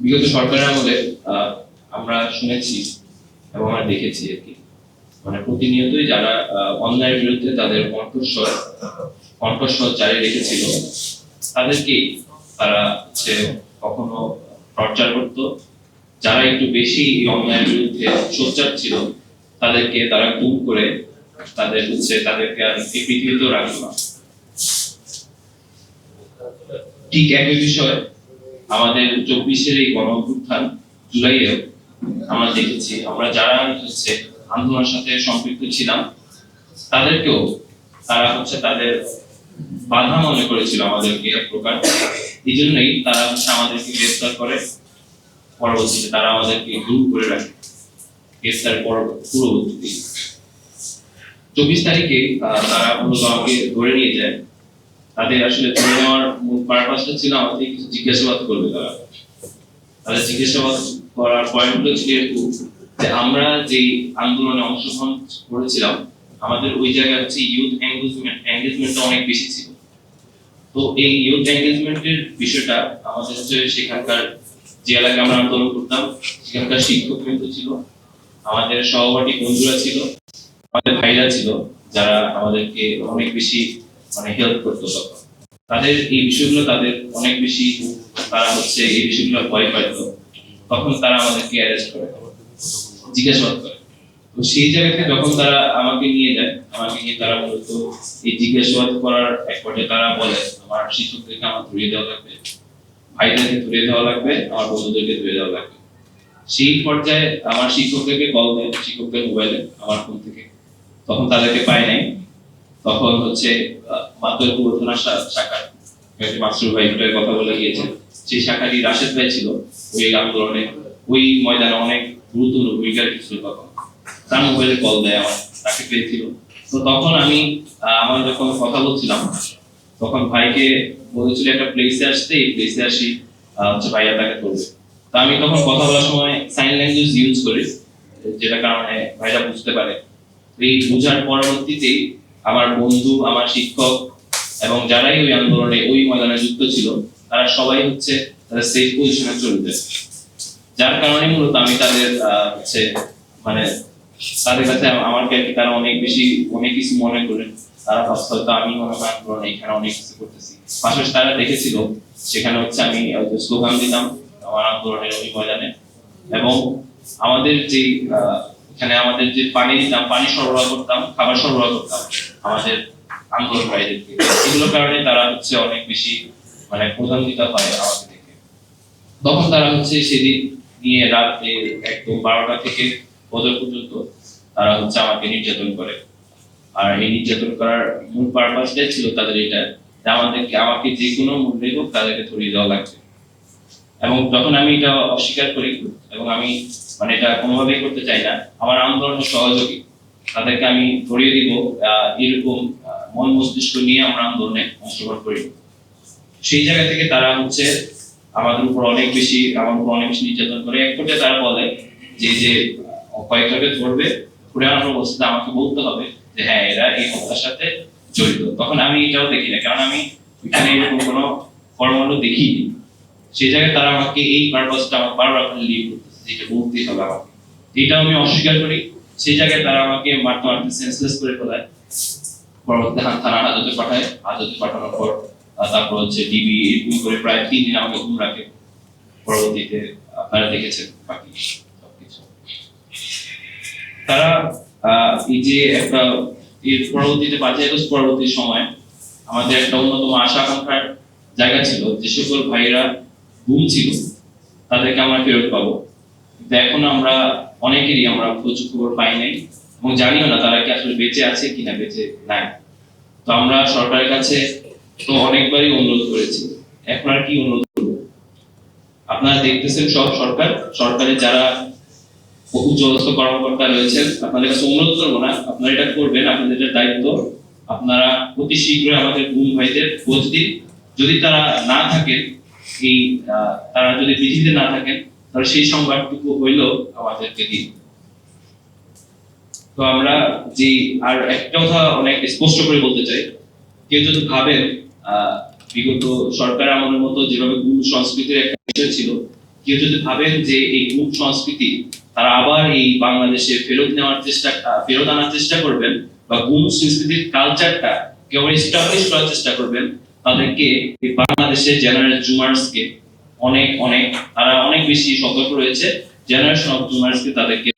বিগত সরকারের আমলে আমরা শুনেছি এবং আমরা দেখেছি আর কি। মানে প্রতিনিয়তই যারা অন্যায়ের বিরুদ্ধে তাদের কণ্ঠস্বর কণ্ঠস্বর জারি রেখেছিল তাদেরকেই তারা হচ্ছে কখনো টর্চার করতো। যারা একটু বেশি অন্যায়ের বিরুদ্ধে সোচ্চার ছিল, তাদেরকে তারা গুম করে তাদের হচ্ছে তাদেরকে আর এই পৃথিবীতেও রাখল না। ঠিক একই বিষয় আমাদের চব্বিশের এই গণ জুলাইয়ে আমরা দেখেছি, আমরা যারা হচ্ছে আন্দোলনের সাথে সম্পৃক্ত ছিলাম, তাদেরকেও তারা হচ্ছে তাদের বাধা মনে করেছিল আমাদেরকে এক প্রকার। এই জন্যই তারা হচ্ছে আমাদেরকে গ্রেফতার করে। পরবর্তীতে তারা আমাদেরকে দূর করে রাখে। গ্রেফতার পর পূর্ববর্তী চব্বিশ তারিখে তারা মূলত আমাকে ধরে নিয়ে যায়। তাদের আসলে ধরে নেওয়ার মূল পারপাসটা ছিল আমাদের কিছু জিজ্ঞাসাবাদ করবে তারা। তাদের জিজ্ঞাসাবাদ করার পয়েন্টগুলো ছিল এরকম যে আমরা যে আন্দোলনে অংশগ্রহণ করেছিলাম, আমাদের ওই জায়গায় হচ্ছে ইউথ এঙ্গেজমেন্ট এঙ্গেজমেন্টটা অনেক বেশি ছিল। তো এই ইউথ এঙ্গেজমেন্টের বিষয়টা আমাদের হচ্ছে সেখানকার যে এলাকায় আমরা আন্দোলন করতাম, সেখানকার শিক্ষক কিন্তু ছিল, আমাদের সহপাঠী বন্ধুরা ছিল, আমাদের ভাইরা ছিল, যারা আমাদেরকে অনেক বেশি মানে হেল্প করতো তখন তাদের এই বিষয়গুলো তাদের অনেক বেশি তারা হচ্ছে এই বিষয়গুলো ভয় পাইতো। তখন তারা আমাদেরকে অ্যারেস্ট করে। জিজ্ঞাসাবাদ করে। তো সেই জায়গাতে যখন তারা আমাকে নিয়ে যায়, আমাকে নিয়ে তারা মূলত এই জিজ্ঞাসাবাদ করার এক পর্যায়ে তারা বলে, আমার শিক্ষকদেরকে আমার ধরিয়ে দেওয়া লাগবে। ভাইদেরকে ধরিয়ে দেওয়া লাগবে, আমার বন্ধুদেরকে ধরিয়ে দেওয়া লাগবে। সেই পর্যায়ে আমার শিক্ষকদেরকে কল দেয়, শিক্ষকদের মোবাইলে আমার ফোন থেকে। তখন তাদেরকে পাই নাই। তখন হচ্ছে মাধ্যমিক পূর্বধনা শাখা। মাস্টার ভাই ওটার কথা বলে গিয়েছেন সেই শাখাটি রাশেদ ভাই ছিল। ওই আন্দোলনে, ওই ময়দানে অনেক গুরুত্বপূর্ণ ভূমিকা রেখেছিল তখন। তার মোবাইলে কল দেয় আমার, তাকে পেয়েছিল। তো তখন আমি আমার যখন কথা বলছিলাম, তখন ভাইকে বলেছিল, একটা প্লেসে আসতে, এই প্লেসে আসি হচ্ছে ভাইয়া তাকে করবে তা আমি তখন কথা বলার সময় সাইন ল্যাঙ্গুয়েজ ইউজ করি, যেটা কারণে ভাইরা বুঝতে পারে। এই বোঝার পরবর্তীতেই আমার বন্ধু, আমার শিক্ষক এবং যারাই ওই আন্দোলনে, ওই ময়দানে যুক্ত ছিল, তারা সবাই হচ্ছে তারা সেফ পজিশনে চলে যায়। যার কারণে মূলত আমি তাদের হচ্ছে মানে তাদের কাছে আমাকে তারা অনেক বেশি, অনেক কিছু মনে করে। তারা ভাবছে হয়তো আমি মনে হয় আন্দোলনে এখানে অনেক কিছু করতেছি। পাশাপাশি তারা দেখেছিল, সেখানে হচ্ছে আমি স্লোগান দিতাম আমার আন্দোলনের ওই ময়দানে। এবং আমাদের যে এখানে আমাদের যে পানি দিতাম, পানি সরবরাহ করতাম, খাবার সরবরাহ করতাম আমাদের আন্দোলনকারীদেরকে এগুলোর কারণে তারা হচ্ছে অনেক বেশি মানে প্রধান্বিত হয় আমাদের থেকে তখন তারা হচ্ছে সেদিন নিয়ে রাতে একদম বারোটা থেকে বদর পর্যন্ত তারা হচ্ছে আমাকে নির্যাতন করে। আর এই নির্যাতন করার মূল পারপাসটাই ছিল তাদের এটা, যে আমাদেরকে, আমাকে যে কোনো মূল্যে হোক তাদেরকে ধরিয়ে দেওয়া লাগবে। এবং যখন আমি এটা অস্বীকার করি, এবং আমি মানে এটা কোনোভাবেই করতে চাই না, আমার আন্দোলনের সহযোগী। তাদেরকে আমি ধরিয়ে দিব এরকম মন মস্তিষ্ক নিয়ে আমরা আন্দোলনে অংশগ্রহণ করি। সেই জায়গা থেকে তারা হচ্ছে আমাদের উপর অনেক বেশি আমার উপর অনেক বেশি নির্যাতন করে। এক পর্যায়ে তারা বলে যে যে আহ, কয়েকজনকে ধরবে ঘুরে আনার অবস্থা আমাকে বলতে হবে যে হ্যাঁ এরা এই হত্যার সাথে জড়িত। তখন আমি এটাও দেখি না কারণ আমি এখানে এরকম কোনো কর্মকাণ্ড দেখিনি। সেই জায়গায় তারা আমাকে এই পারপাসটা আমার বারবার লিভ করতেছে যেটা বলতেই হবে আমাকে। এটা আমি অস্বীকার করি। জায়গায় তারা আমাকে মারতে মারতে সেন্সলেস করে ফেলায়। পরবর্তী থানা হাজতে পাঠায়। হাজতে পাঠানোর পর তারপর হচ্ছে ডিবি এরকম করে প্রায় তিন দিন আমাকে ঘুম রাখে। পরবর্তীতে আপনারা দেখেছেন বাকি সবকিছু। তারা এই যে একটা, এর পরবর্তীতে পাঁচই আগস্ট পরবর্তী সময় আমাদের একটা অন্যতম আশা আকাঙ্ক্ষার জায়গা ছিল যে সকল ভাইরা গুম ছিল, তাদেরকে আমরা ফেরত পাবো। কিন্তু এখন আমরা অনেকেরই আমরা খোঁজ খবর পাই নাই এবং জানিও না তারা কি আসলে বেঁচে আছে কিনা, বেঁচে নাই। তো আমরা সরকারের কাছে তো অনেকবারই অনুরোধ করেছি, এখন আর কি অনুরোধ করব? আপনারা দেখতেছেন সব সরকার সরকারের যারা উচ্চপদস্থ কর্মকর্তা রয়েছেন, আপনাদের কাছে অনুরোধ করব না, আপনারা এটা করবেন, আপনাদের দায়িত্ব। আপনারা অতি শীঘ্রই আমাদের গুম ভাইদের খোঁজ দিন। যদি তারা না থাকেন, এই তারা যদি পৃথিবীতে না থাকেন তাহলে সেই সংবাদটুকু হইল আমাদেরকে দিন তো আমরা যে, আর একটা কথা অনেক স্পষ্ট করে বলতে চাই। কেউ যদি ভাবেন বিগত সরকার আমাদের মতো যেভাবে গুরু সংস্কৃতির একটা বিষয় ছিল, কেউ যদি ভাবেন যে এই গুণ সংস্কৃতি তারা আবার এই বাংলাদেশে ফেরত নেওয়ার চেষ্টা ফেরত আনার চেষ্টা করবেন বা গুণ সংস্কৃতির কালচারটা কেউ এস্টাবলিশ করার চেষ্টা করবেন, তাদেরকে বাংলাদেশের জেনারেল জুমার্সকে অনেক অনেক তারা অনেক বেশি সতর্ক রয়েছে। জেনারেশন অফ জুমার্সকে তাদেরকে